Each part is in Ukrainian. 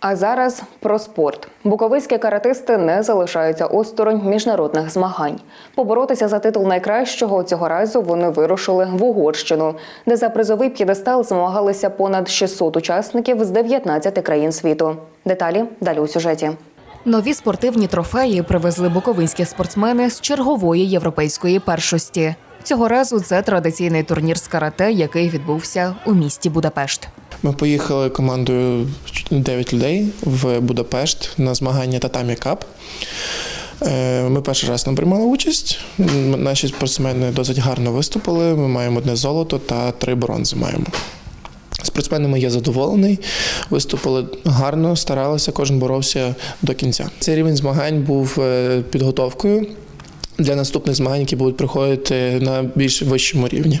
А зараз про спорт. Буковинські каратисти не залишаються осторонь міжнародних змагань. Поборотися за титул найкращого цього разу вони вирушили в Угорщину, де за призовий п'єдестал змагалися понад 600 учасників з 19 країн світу. Деталі далі у сюжеті. Нові спортивні трофеї привезли буковинські спортсмени з чергової європейської першості. Цього разу це традиційний турнір з карате, який відбувся у місті Будапешт. Ми поїхали командою 9 людей в Будапешт на змагання Татамі Кап. Е, Ми перший раз не приймали участь. Наші спортсмени досить гарно виступили. Ми маємо одне золото та три бронзи маємо. Спортсменами я задоволений. Виступили гарно, старалися, кожен боровся до кінця. Цей рівень змагань був е, підготовкою для наступних змагань, які будуть проходити на більш вищому рівні.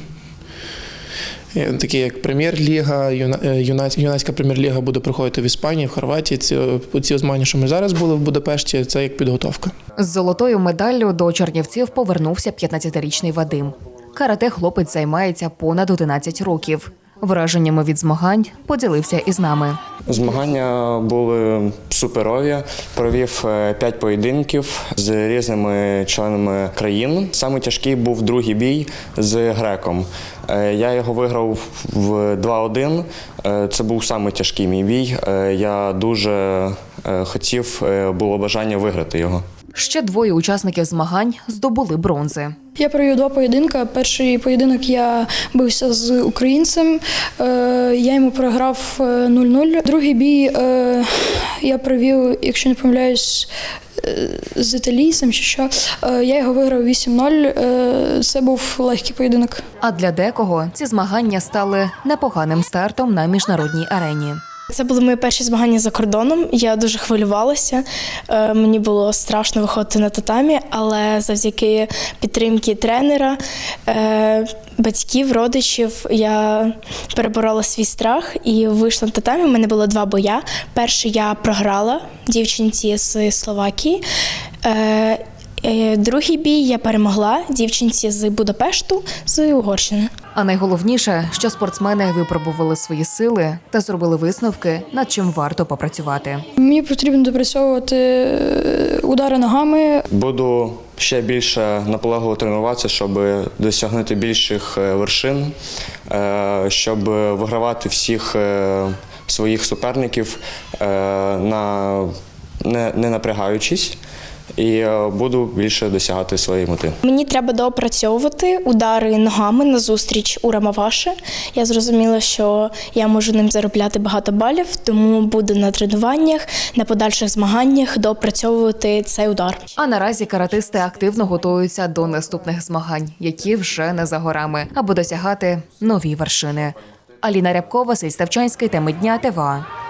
Е, Такі як прем'єр-ліга, е, юнацька прем'єр-ліга буде проходити в Іспанії, в Хорватії. Ці, ці змагання, що ми зараз були в Будапешті, це як підготовка. З золотою медаллю до Чернівців повернувся 15-річний Вадим. Карате хлопець займається понад 11 років. Враженнями від змагань поділився із нами. Змагання були суперові. Провів е, п'ять поєдинків з різними членами країн. Саме тяжкий був другий бій з греком. Е, Я його виграв в 2-1. Е, Це був саме тяжкий мій бій. Я дуже хотів, було бажання виграти його. Ще двоє учасників змагань здобули бронзи. Я провів два поєдинки. Перший поєдинок я бився з українцем. Е, я йому програв е, 0-0. Другий бій е, я провів, якщо не помиляюсь, е, з італійцем чи що. Е, я його виграв 8-0. Е, це був легкий поєдинок. А для декого ці змагання стали непоганим стартом на міжнародній арені. Це були мої перші змагання за кордоном. Я дуже хвилювалася. Е, Мені було страшно виходити на татамі, але завдяки підтримки тренера, е, батьків, родичів я переборола свій страх і вийшла на татамі. У мене було два боя. Перший я програла дівчинці з Словакії. Е, Другий бій я перемогла дівчинці з Будапешту з Угорщини. А найголовніше, що спортсмени випробували свої сили та зробили висновки, над чим варто попрацювати. Мені потрібно допрацьовувати е, удари ногами, Буду ще більше наполегливо тренуватися, щоб досягнути більших е, вершин, е, щоб вигравати всіх своїх суперників, на, не напрягаючись, і е, буду більше досягати своєї мети. Мені треба доопрацьовувати удари ногами на зустріч у Рамаваші. Я зрозуміла, що я можу ним заробляти багато балів, тому буду на тренуваннях, на подальших змаганнях доопрацьовувати цей удар. А наразі каратисти активно готуються до наступних змагань, які вже не за горами, аби досягати нові вершини. Аліна Рябкова, Василь Ставчанський, теми дня ТВА.